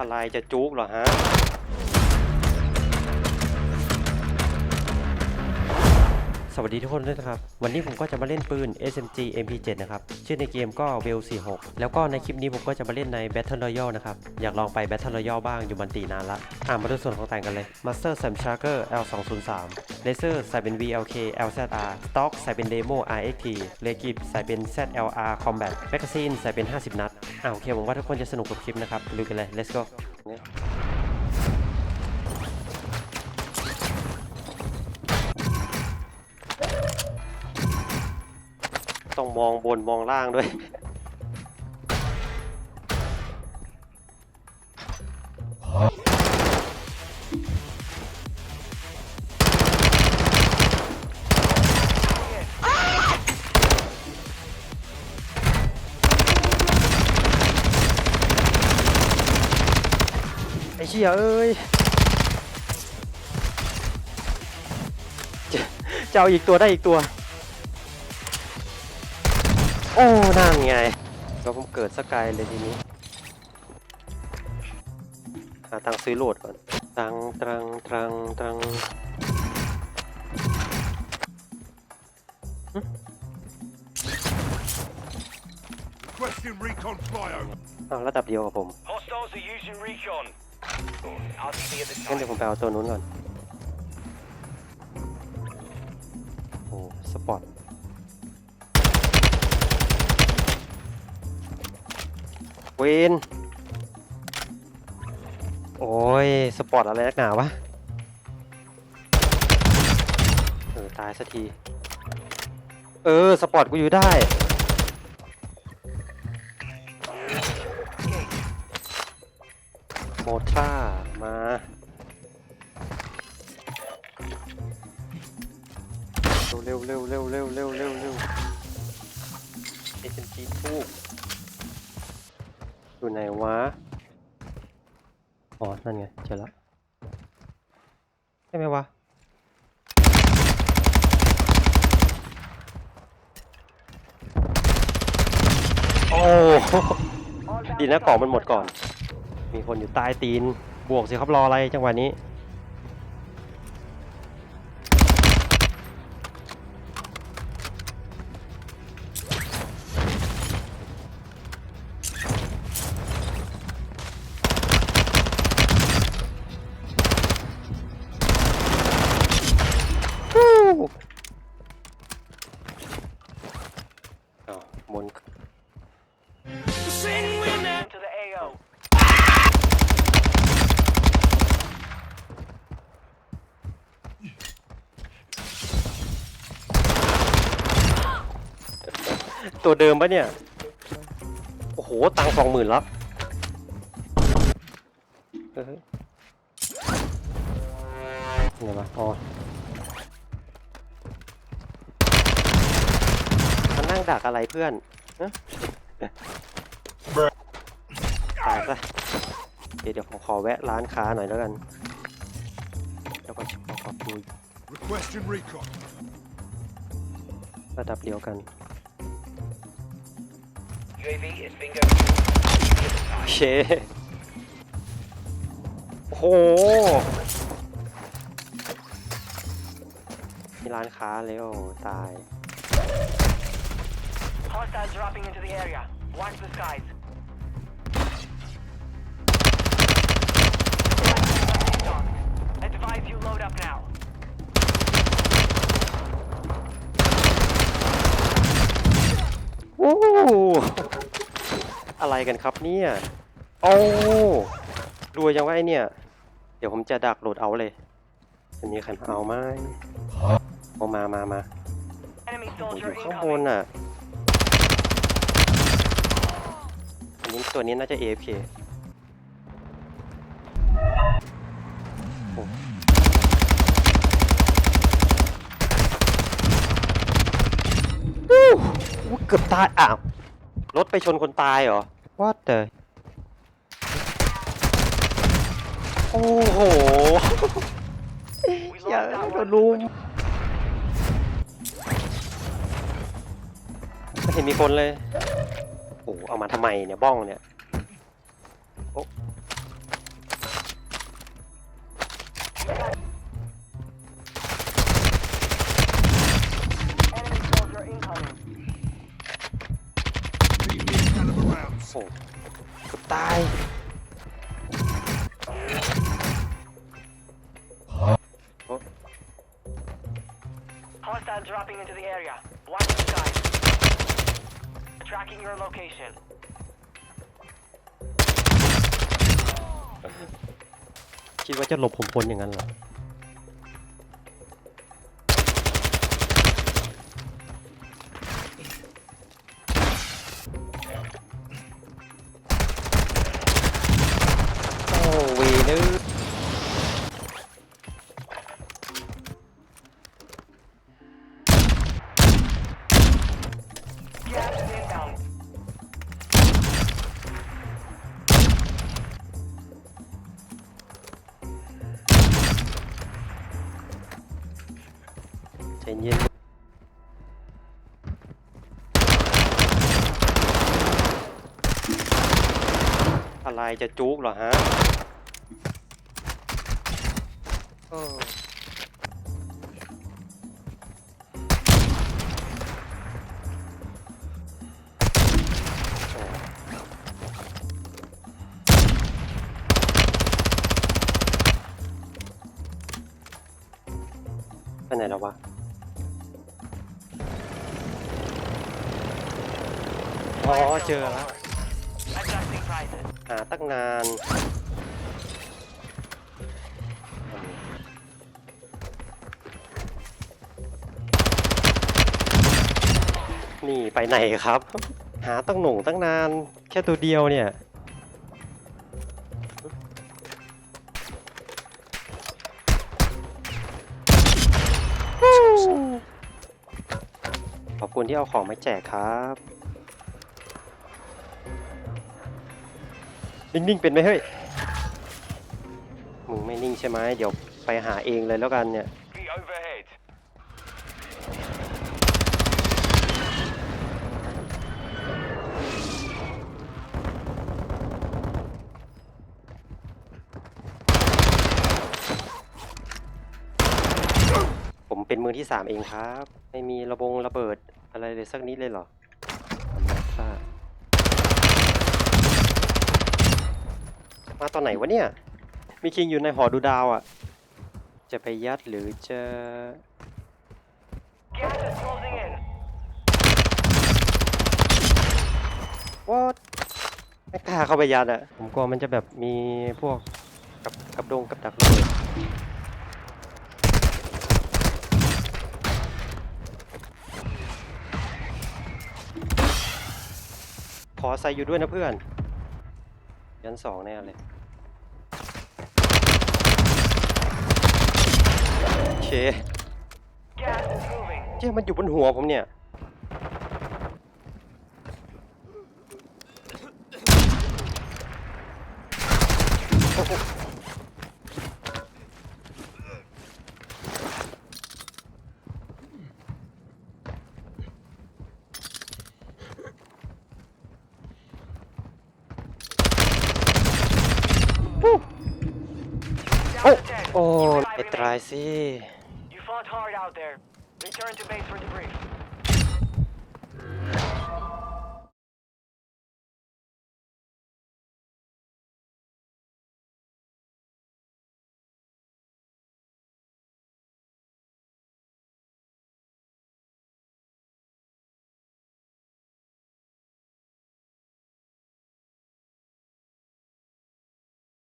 อะไรจะจุกเหรอฮะ สวัสดีทุกคนด้วยนะครับ วันนี้ผมก็จะมาเล่นปืน SMG MP7 นะครับ ชื่อในเกมก็ v e l 46 แล้วก็ในคลิปนี้ผมก็จะมาเล่นใน Battle Royale นะครับ อยากลองไป Battle Royale บ้างอยู่มันตีนานละ อ่ามาดูส่วนของแต่งกันเลย Master Sam Charger L203 Laser ใส่เป็น VLK LZR Stock ใส่เป็น Demo RXT เลกิบใส่เป็น ZLR Combat Magazine ใส่เป็น 50 นัด อ่าโอเคผมว่าทุกคนจะสนุกกับคลิปนะครับลุยกันเลย let's go มองบนมองล่างด้วย ไอ้เชี่ยเอ้ย จะจะเอาอีกตัวได้อีกตัว อ้นั่นไงก็ผมเกิดสกายเลยทีนี้หาตังค์ซื้อโหลดก่อน ตังตรังตรังตรัง Question recon flyover. อ้าวระดับเดียวกับผม Hostiles are using recon. RTB at this งั้น time. เดี๋ยวผมไปเอาตัวนู้นก่อน โอ้ สปอร์ต เวนโอ้ย สปอร์ตอะไรนักหนาวะ เออ ตายสักที เออ สปอร์ตกูอยู่ได้ โมทรามาเร็วเร็วเร็วเร็วเร็วเร็วเร็วเอเจนจีทูก อยู่ไหนวะ อ๋อ นั่นไง เจอแล้วใช่ไหมวะ โอ้ ดีนะกล่องมันหมดก่อน มีคนอยู่ใต้ตีน บวกสิครับรออะไรจังหวะนี้ ตัวเดิมปะเนี่ย โอ้โห ตังสองหมื่นแล้วเฮ้ยไงวะอ๋อมานั่งดักอะไรเพื่อนฮะตายซะเดี๋ยวเดี๋ยวผมขอแวะร้านค้าหน่อยแล้วกันแล้วก็ขอขอบดูระดับเดียวกัน UAV is bingo. RTB at this time. เชโอ้โหมีร้านค้าเลยโอ้ตาย Hostiles dropping into the area. Watch the skies. อะไรกันครับเนี่ย โอ้รวยจังวะไอเนี่ย เดี๋ยวผมจะดักโหลดเอาเลยจะมีใครมาเอาไหมเอามามามา Enemy ผมอ soldier ยู่ข้างบน incoming. อะอันนี้ตัวนี้น่าจะ AFK โอ้อู้หูเกือบตายอ้าวรถไปชนคนตายเหรอ What the โอ้โห We อย่า lost that โดน one. ลุมไม่เห็นมีคนเลย โอ้โหเอามาทำไมเนี่ย บ้องเนี่ย โอ้ โอ้เกือบตาย Hostile dropping into the area. Watch the skies. Tracking your location. คิดว่าจะหลบผมพ้นอย่างนั้นเหรอ วีนึงใจเย็นอะไรจะจุกเหรอฮะ เออไปไหนแล้ว ไปไหนครับ หาตั้งหนุ่งตั้งนาน แค่ตัวเดียวเนี่ย ขอบคุณที่เอาของมาแจกครับ นิ่งๆเป็นไหมเฮ้ย มึงไม่นิ่งใช่ไหมเดี๋ยวไปหาเองเลยแล้วกันเนี่ย เป็นมือที่สามเองครับ ไม่มีระบงระเบิดอะไรเลยสักนิดเลยเหรอมามาตอนไหนวะเนี่ย มีคิงอยู่ในหอดูดาวอะ่ะ จะไปยัดหรือจะวอดไม่กล้าเข้าไปยัดอะ่ะ ผมกลัวมันจะแบบมีพวกกับกับดงกับดักระเบิด ขอใส่อยู่ด้วยนะเพื่อน ยันสองแน่เลย โอเค Gas is moving. เจ้มันอยู่บนหัวผมเนี่ย โอ้โห โอ้ You ไอ้ five ตาย remain. สิ You fought hard out there. Return to base for debrief.